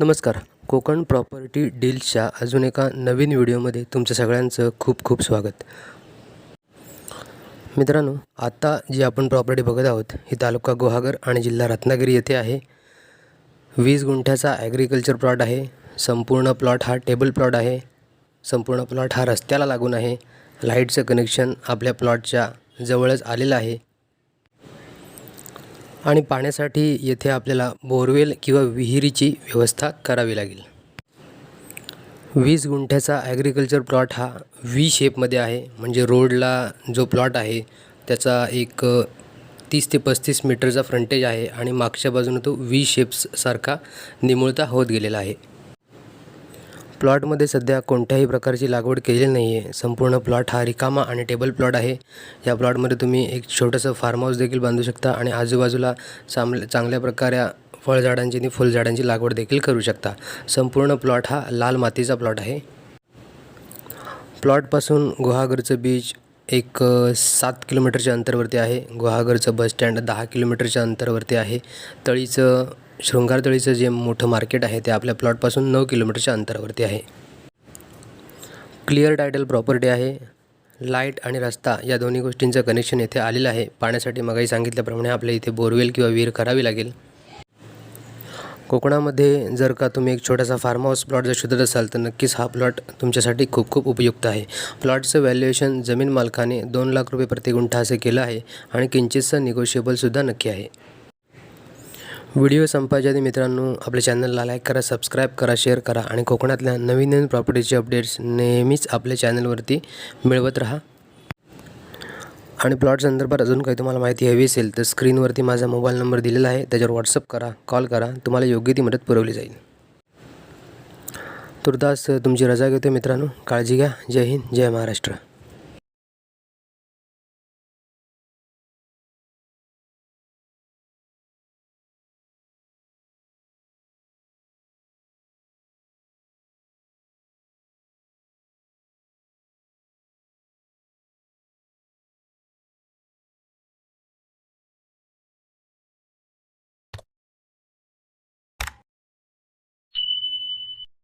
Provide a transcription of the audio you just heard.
नमस्कार. कोकण प्रॉपर्टी डील्सच्या अजून एका नवीन व्हिडिओमध्ये तुमचं सगळ्यांचं खूप खूप स्वागत. मित्रांनो आत्ता जी आपण प्रॉपर्टी बघत आहोत ही तालुका गुहागर आणि जिल्हा रत्नागिरी येथे आहे. वीस गुंठ्याचा ॲग्रिकल्चर प्लॉट आहे. संपूर्ण प्लॉट हा टेबल प्लॉट आहे. संपूर्ण प्लॉट हा रस्त्याला लागून आहे. लाईटचं कनेक्शन आपल्या प्लॉटच्या जवळच आलेला आहे. आणि पाण्यासाठी येथे आपल्याला बोरवेल किंवा विहिरीची व्यवस्था करावी लागेल. वीस गुंठ्याचा ॲग्रिकल्चर प्लॉट हा व्ही शेपमध्ये आहे. म्हणजे रोडला जो प्लॉट आहे त्याचा एक तीस ते पस्तीस मीटरचा फ्रंटेज आहे. आणि मागच्या बाजूनं तो व्ही शेप्ससारखा निमुळता होत गेलेला आहे. प्लॉटमध्ये सध्या कोणत्याही प्रकारची लागवड केलेली नाही आहे संपूर्ण प्लॉट हा रिकामा आणि टेबल प्लॉट आहे. या प्लॉटमध्ये तुम्ही एक छोटंसं फार्म हाऊस देखील बांधू शकता आणि आजूबाजूला चांगल्या चांगल्या प्रकारे फळझाडांची आणि फुलझाडांची लागवड देखील करू शकता. संपूर्ण प्लॉट हा लाल मातीचा प्लॉट आहे. प्लॉटपासून गुहागरचं बीच एक सात किलोमीटरच्या अंतरवरती आहे. गुहागरचं बस स्टँड दहा किलोमीटरच्या अंतरवरती आहे. तळीचं शृंगारतळीचं जे मोठं मार्केट आहे ते आपल्या प्लॉटपासून नऊ किलोमीटरच्या अंतरावरती आहे. क्लिअर टायटल प्रॉपर्टी आहे. लाइट आणि रस्ता या दोन्ही गोष्टींचं कनेक्शन येथे आलेलं आहे. पाण्यासाठी मगाही सांगितल्याप्रमाणे आपल्या इथे बोरवेल किंवा विहीर करावी लागेल. कोकणामध्ये जर का तुम्ही एक छोटासा फार्म हाऊस प्लॉट जर शोधत असाल तर नक्कीच हा प्लॉट तुमच्यासाठी खूप खूप उपयुक्त आहे. प्लॉटचं व्हॅल्युएशन जमीन मालकाने दोन लाख रुपये प्रति गुंठा असे केलं आहे आणि किंचितचं निगोशिएबलसुद्धा नक्की आहे. व्हिडिओ संपायच्या आधी मित्रांनो आपल्या चॅनलला लाईक करा सबस्क्राईब करा शेअर करा आणि कोकणातल्या नवीन नवीन प्रॉपर्टीचे अपडेट्स नेहमीच आपल्या चॅनलवरती मिळवत राहा. आणि प्लॉट संदर्भात अजून काही तुम्हाला माहिती हवी असेल तर स्क्रीनवरती माझा मोबाईल नंबर दिलेला आहे. त्याच्यावर व्हॉट्सअप करा कॉल करा तुम्हाला योग्य ती मदत पुरवली जाईल. तुर्तास तुमची रजा घेतो मित्रांनो. काळजी घ्या. जय हिंद जय महाराष्ट्र.